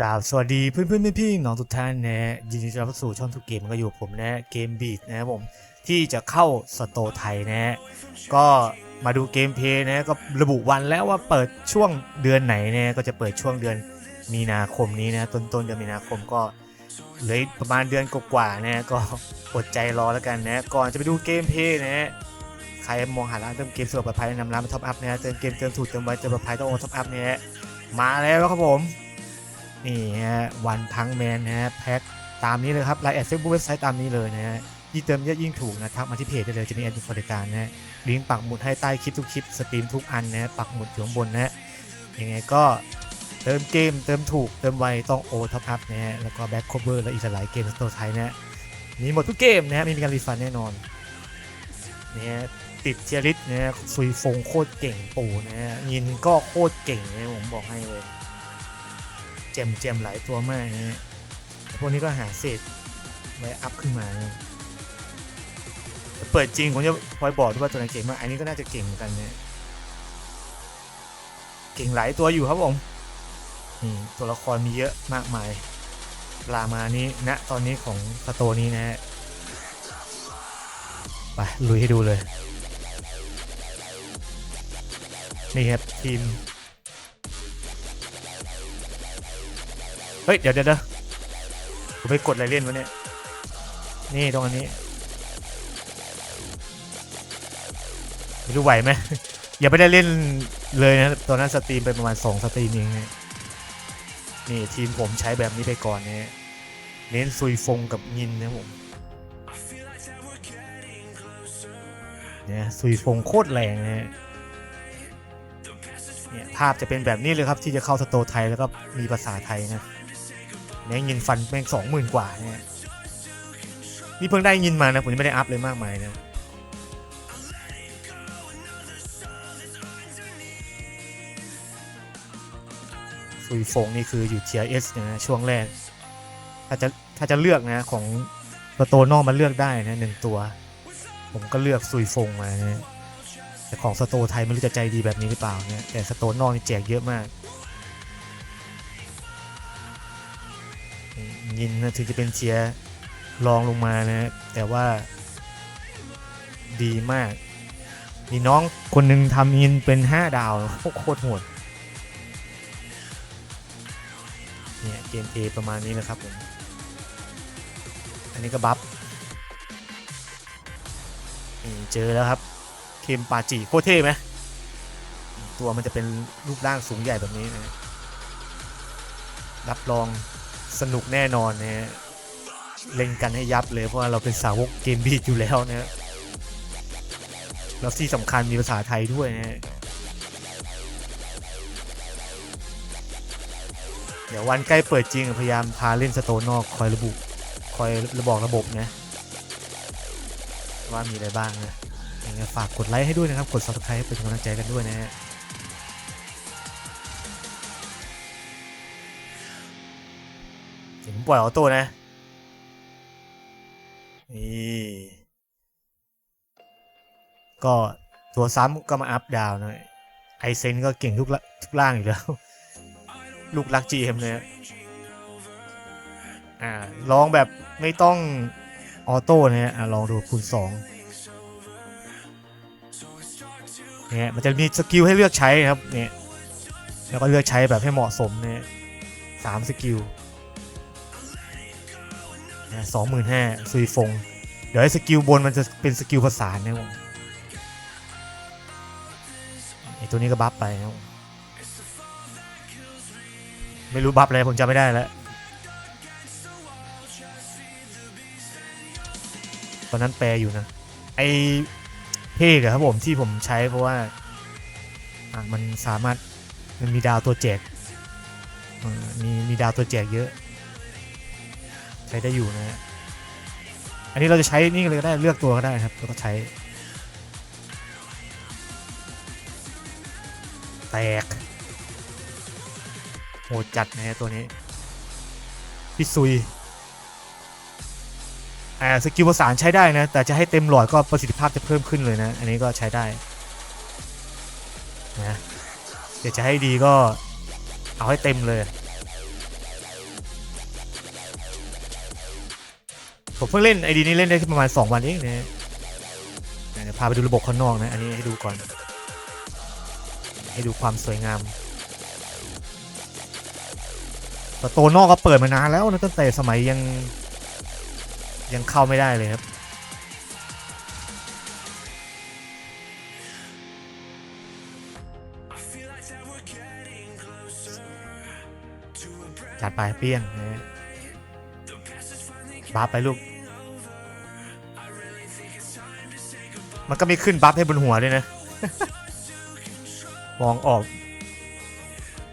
กราบสวัสดีเพื่อนเพื่อนๆพี่ๆน้องทุกท่านนะฮะยินดีต้อนรับสู่ช่องทุกเกมก็อยู่ผมนะเกมบีดนะครับผมที่จะเข้าสโตไทยนะฮะก็มาดูเกมเพย์นะก็ระบุวันแล้วว่าเปิดช่วงเดือนไหนนะก็จะเปิดช่วงเดือนมีนาคมนี้นะต้นต้นๆเดือนมีนาคมก็เหลือประมาณเดือนกว่าๆนะก็อดใจรอแล้วกันนะก่อนจะไปดูเกมเพย์นะฮะใครมองหาร้านเติมเกมสะดวกปลอดภัยแนะนำร้านมาท็อปอัพนะฮะเติมเกมเติมถูกเติมไวเติมปลอดภัยต้องโอนท็อปอัพเนี่ยฮะมาแล้วครับผม นี่ฮะวันพังแมนนะฮะแพ็คตามนี้เลยครับไลน์แอดเฟซบุ๊กเว็บไซต์ตามนี้เลยนะฮะยิ่งเติมเยอะยิ่งถูกนะทักมาที่เพจได้เลยจะมีแอดบริการนะฮะลิงก์ปักหมุดให้ใต้คลิปทุกคลิปสตรีมทุกอันนะฮะปักหมุดอยู่ข้างบนนะฮะยังไงก็เติมเกมเติมถูกเติมไวต้องโอท็อปอัพนะฮะแล้วก็แบ็คโคเวอร์และอีกหลายเกมสโตร์ไทยนะฮะมีหมดทุกเกมนะฮะไม่มีการรีฟันแน่นอนนี่ฮะติดเทียริสนะฮะซุยฟงโคตรเก่งปู่นะฮะยินก็โคตรเก่งนะผมบอกให้เลย เจมเจมหลายตัวมากนะพวกนี้ก็หาเศษไว้อัพขึ้นมานะเปิดจริงผมจะคอยบอกด้วยว่าตัวไหนเก่งมาก อันนี้ก็น่าจะเก่งเหมือนกันนะเก่งหลายตัวอยู่ครับผมนี่ตัวละครมีเยอะมากมายปลามานี้ณตอนนี้ของสโตนี้นะฮะไปลุยให้ดูเลย นี่ครับทีม เฮ้ยเดี๋ยวเดี๋ยวเดี๋ยวผมไปกดอะไรเล่นวะเนี่ย นี่ตรงอันนี้ไม่รู้ไหวไหมอย่าไม่ได้เล่นเลยนะตอนนั้นสตรีมไปประมาณ2สตรีมเองนี่ทีมผมใช้แบบนี้ไปก่อนเนี่ยเน้นซุยฟงกับยินนะผมเนี่ยซุยฟงโคตรแรงนะฮะเนี่ยภาพจะเป็นแบบนี้เลยครับที่จะเข้าสโตไทยแล้วก็มีภาษาไทยนะ เนี่ยยินฟันแม่งสองหมื่นกว่าเนี่ยนี่เพิ่งได้ยินมานะผมยังไม่ได้อัพเลยมากมายนะซุยฟงนี่คืออยู่เทียเอสนะช่วงแรก ถ้าจะถ้าจะเลือกนะของตัวโตนอกมาเลือกได้นะหนึ่งตัว ผมก็เลือกซุยฟงมานะแต่ของสโตไทยไม่รู้จะใจดีแบบนี้หรือเปล่าเนี่ยแต่สโตนอกนี่แจกเยอะมาก ยินนะถึงจะเป็นเชียร์รองลงมานะแต่ว่าดีมาก มีน้องคนหนึ่งทำยินเป็น 5 ดาวโคตรโหดเนี่ยเกมเพย์ประมาณนี้นะครับผม อันนี้ก็บัฟเจอแล้วครับ เคมปาจิโคตรเท่ไหมตัวมันจะเป็นรูปร่างสูงใหญ่แบบนี้นะรับรอง สนุกแน่นอนนะฮะเล่นกันให้ยับเลยเพราะว่าเราเป็นสาวกเกมบีดอยู่แล้วนะฮะแล้วที่สำคัญมีภาษาไทยด้วยนะฮะเดี๋ยววันใกล้เปิดจริงพยายามพาเล่นสโตนนอกคอยระบุคอยระบอกระบบนะว่ามีอะไรบ้างนะยังไงฝากกดไลค์ให้ด้วยนะครับ กด subscribe เป็นกำลังใจกันด้วยนะฮะ ถึงปล่อยออโต้นะนี่ก็ตัวซ้ำก็มาอัพดาวน์หน่อยไอเซนก็เก่งทุกละทุกล่างอยู่แล้ว ลูกรัก GM เลยอะอ่าลองแบบไม่ต้องออโต้นะฮะอ่าลองดูคูณสองเนี่ยมันจะมีสกิลให้เลือกใช้ครับเนี่ยแล้วก็เลือกใช้แบบให้เหมาะสมเนี่ยสามสกิล สองหมื่นห้าซุยฟง เดี๋ยวไอ้สกิลบนมันจะเป็นสกิลภาษานนะผมไอตัวนี้ก็บัฟไปนะไม่รู้บัฟอะไรผมจำไม่ได้แล้ว ตอนนั้นแปลอยู่นะ ไอเพกอครับผมที่ผมใช้เพราะว่ามันสามารถมันมีดาวตัวแจกมีมีดาวตัวแจกเยอะ ช้ได้อยู่นะฮะอันนี้เราจะใช้นี่เลยก็ได้เลือกตัวก็ได้ครับแล้วก็ใช้ แตกโหดจัดนะฮะตัวนี้พี่ซุยอ่าสกิลประสานใช้ได้นะ แต่จะให้เต็มหลอดก็ประสิทธิภาพจะเพิ่มขึ้นเลยนะ อันนี้ก็ใช้ได้นะเดี๋ยวจะให้ดีก็เอาให้เต็มเลย ผมเพิ่งเล่นไอดีนี้เล่นได้แค่ประมาณ 2 วันเองนะเดี๋ยวพาไปดูระบบข้างนอกนะ อันนี้ให้ดูก่อน ให้ดูความสวยงามประตูนอกก็เปิดมานานแล้วนะตั้งแต่สมัยยังยังเข้าไม่ได้เลยครับจัดไปเปี้ยงนะบัฟไปลูก มันก็ไม่ขึ้นบัฟให้บนหัวด้วยนะ มองออก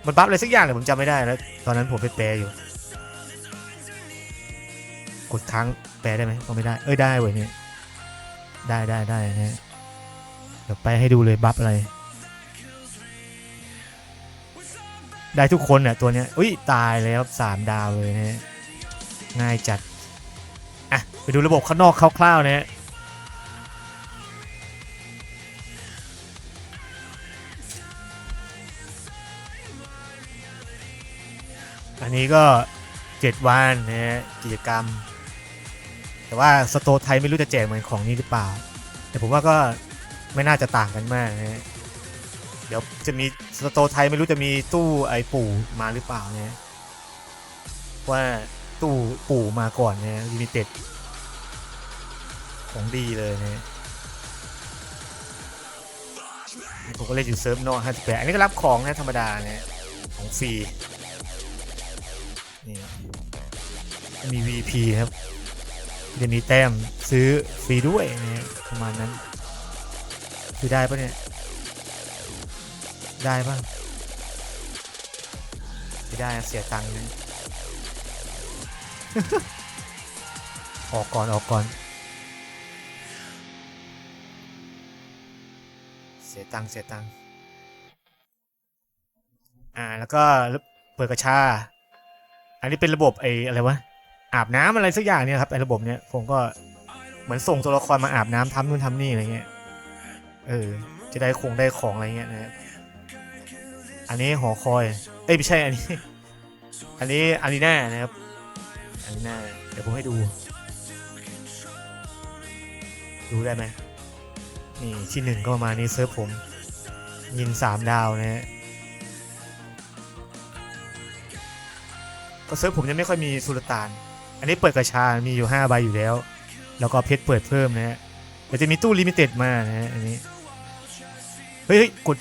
มันบัฟอะไรสักอย่างเลยผมจำไม่ได้แล้ว ตอนนั้นผมไปแปลอยู่ กดค้างแปลได้ไหมก็ไม่ได้ เอ้ยได้เว้ยเนี่ยได้ได้ได้นะฮะเดี๋ยวไปให้ดูเลยบัฟอะไร ได้ทุกคนเนี่ยตัวเนี้ยอุ้ยตายแล้วสามดาวเลยนะฮะง่ายจัด อะ ไปดูระบบข้างนอกคร่าวๆนะฮะ อันนี้ก็ 7 วันนะฮะกิจกรรม แต่ว่าสโตไทยไม่รู้จะแจกเหมือนของนี้หรือเปล่า แต่ผมว่าก็ไม่น่าจะต่างกันมากนะฮะเดี๋ยวจะมีสโตไทยไม่รู้จะมีตู้ไอ้ปู่มาหรือเปล่านี่ยว่าตู้ปู่มาก่อนนี่ยลิมิเต็ดของดีเลยนี่ยผมก็เล่นอยู่เซิร์ฟนอก58อันนี้ก็รับของนะธรรมดาเนี่ยของฟรี มี VP ครับจะมีแต้มซื้อฟรีด้วยนะประมาณนั้นคือได้ปะเนี่ย ได้ปะไม่ได้เสียตังค์นะออกก่อนออกก่อน เสียตังค์เสียตังค์อ่าแล้วก็เปิดกระชา อันนี้เป็นระบบไอ้อะไรวะ อาบน้ำอะไรสักอย่างเนี่ยครับไอ้ระบบเนี้ยผมก็เหมือนส่งตัวละครมาอาบน้ำทำนู่นทำนี่อะไรเงี้ยเออจะได้คงได้ของอะไรเงี้ยนะอันนี้หอคอยเอ้ยไม่ใช่อันนี้ อันนี้อันนี้แน่นะครับอันนี้แน่เดี๋ยวผมให้ดู ดูได้ไหมนี่ที่หนึ่งก็ประมาณนี้เซิร์ฟผม ยินสามดาวนะฮะก็เซิร์ฟผมยังไม่ค่อยมีสุลต่าน อันนี้เปิดกระชา มีอยู่ 5 ใบอยู่แล้ว แล้วก็เพชรเปิดเพิ่มนะฮะเดี๋ยวจะมีตู้ลิมิเต็ดมานะฮะอันนี้ เฮ้ยกด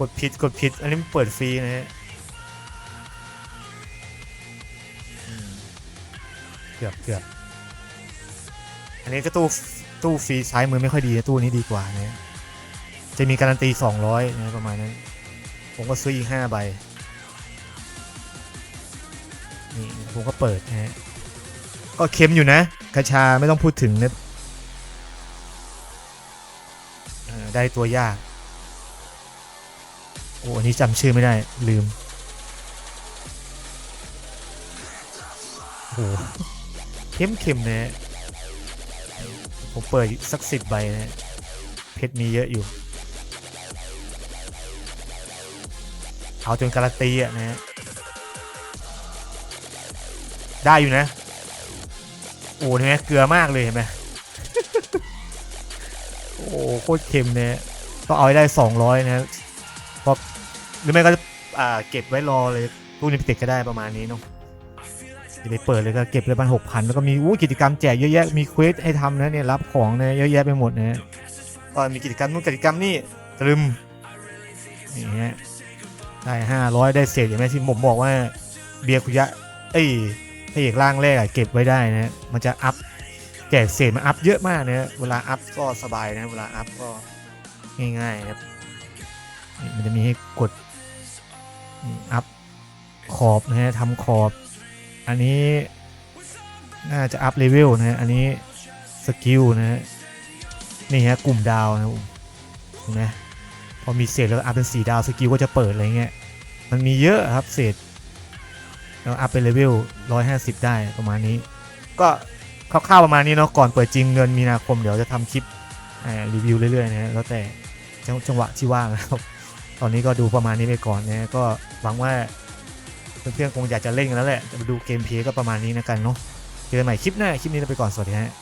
กดผิดกดผิด อันนี้มันเปิดฟรีนะฮะเกือบเกือบอันนี้ก็ตู้ตู้ฟรีซ้ายมือไม่ค่อยดีตู้นี้ดีกว่านะจะมีการันตี 200นะประมาณนั้น ผมก็ซื้ออีก5ใบ นี่ผมก็เปิดนะฮะก็เค็มอยู่นะกระชาไม่ต้องพูดถึงนะได้ตัวยาก โอ้อันนี้จำชื่อไม่ได้ลืมโอ้เข้มเข้มนะผมเปิดสักสิบใบนะเพชรมีเยอะอยู่ เอาจนการันตีอะนะฮะ ได้อยู่นะ โอ้เห็นไหมเกลือมากเลยเห็นไหมโอ้โคตรเค็มเนี่ยต้องเอาให้ได้200นะเพราะหรือไม่ก็อ่าเก็บไว้รอเลยตู้นี้ติดก็ได้ประมาณนี้เนาะจะไปเปิดเลยก็เก็บเลยพันหกพันแล้วก็มีอู้กิจกรรมแจกเยอะแยะมีเควสให้ทำนะเนี่ยรับของเนี่ยเยอะแยะไปหมดนะก็มีกิจกรรมนู้นกิจกรรมนี่ตรึมนี่ฮะได้ห้าร้อยได้เศษอย่างแม่ที่ผมบอกว่าเบียร์คุยะ เอ้ย พระเอกร่างแรกเก็บไว้ได้นะมันจะอัพแจกเศษมันอัพเยอะมากนะเวลาอัพก็สบายนะเวลาอัพก็ง่ายๆครับมันจะมีให้กดอัพขอบนะฮะทำขอบ อันนี้น่าจะอัพเลเวลนะฮะอันนี้สกิลนะฮะนี่ฮะกลุ่มดาวนะเห็นไหมพอมีเศษแล้วอัพเป็นสีดาวสกิลก็จะเปิดอะไรเงี้ยมันมีเยอะครับเศษ แล้วอัพเป็นเลเวล150 ได้ประมาณนี้ ก็คร่าวๆประมาณนี้เนาะก่อนเปิดจริงเดือนมีนาคมเดี๋ยวจะทำคลิปรีวิวเรื่อยๆนะแล้วแต่จังจังหวะที่ว่างนะครับ ตอนนี้ก็ดูประมาณนี้ไปก่อนนะก็หวังว่าเพื่อนๆคงอยากจะเล่นกันแล้วแหละจะมาดูเกมเพลย์ก็ประมาณนี้นะกันเนาะเจอกันใหม่คลิปหน้าคลิปนี้เราไปก่อนสวัสดีฮะ